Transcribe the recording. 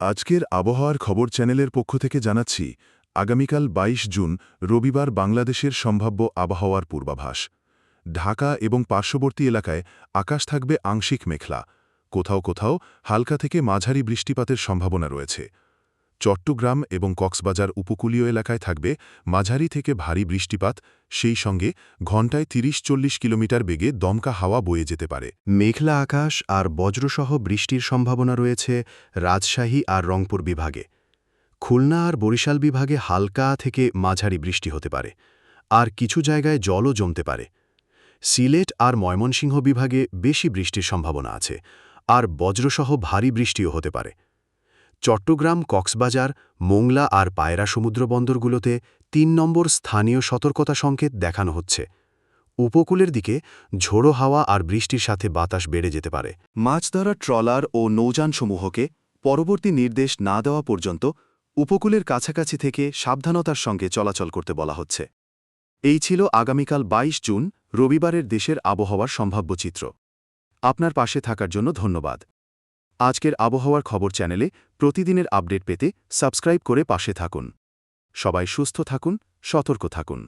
আজকের আবহাওয়ার খবর চ্যানেলের পক্ষ থেকে জানাচ্ছি, আগামীকাল ২২ জুন, রবিবার বাংলাদেশের সম্ভাব্য আবহাওয়ার পূর্বাভাস। ঢাকা এবং পার্শ্ববর্তী এলাকায় আকাশ থাকবে আংশিক মেখলা কোথাও কোথাও হালকা থেকে মাঝারি বৃষ্টিপাতের সম্ভাবনা রয়েছে। চট্টগ্রাম এবং কক্সবাজার উপকূলীয় এলাকায় থাকবে মাঝারি থেকে ভারী বৃষ্টিপাত, সেই সঙ্গে ঘণ্টায় ৩০-৪০ কিলোমিটার বেগে দমকা হাওয়া বয়ে যেতে পারে। মেঘলা আকাশ আর বজ্রসহ বৃষ্টির সম্ভাবনা রয়েছে রাজশাহী আর রংপুর বিভাগে। খুলনা আর বরিশাল বিভাগে হালকা থেকে মাঝারি বৃষ্টি হতে পারে, আর কিছু জায়গায় জলও জমতে পারে। সিলেট আর ময়মনসিংহ বিভাগে বেশি বৃষ্টির সম্ভাবনা আছে, আর বজ্রসহ ভারী বৃষ্টিও হতে পারে। চট্টগ্রাম, কক্সবাজার, মোংলা আর পায়রা সমুদ্র বন্দরগুলোতে তিন নম্বর স্থানীয় সতর্কতা সংকেত দেখানো হচ্ছে। উপকূলের দিকে ঝোড়ো হাওয়া আর বৃষ্টির সাথে বাতাস বেড়ে যেতে পারে। মাছ ধরা ট্রলার ও নৌযানসমূহকে পরবর্তী নির্দেশ না দেওয়া পর্যন্ত উপকূলের কাছাকাছি থেকে সাবধানতার সঙ্গে চলাচল করতে বলা হচ্ছে। এই ছিল আগামীকাল ২২ জুন, রবিবারের দেশের আবহাওয়ার সম্ভাব্য চিত্র। আপনার পাশে থাকার জন্য ধন্যবাদ। আজকের আবহাওয়ার খবর চ্যানেলে প্রতিদিনের আপডেট পেতে সাবস্ক্রাইব করে পাশে থাকুন। সবাই সুস্থ থাকুন, সতর্ক থাকুন।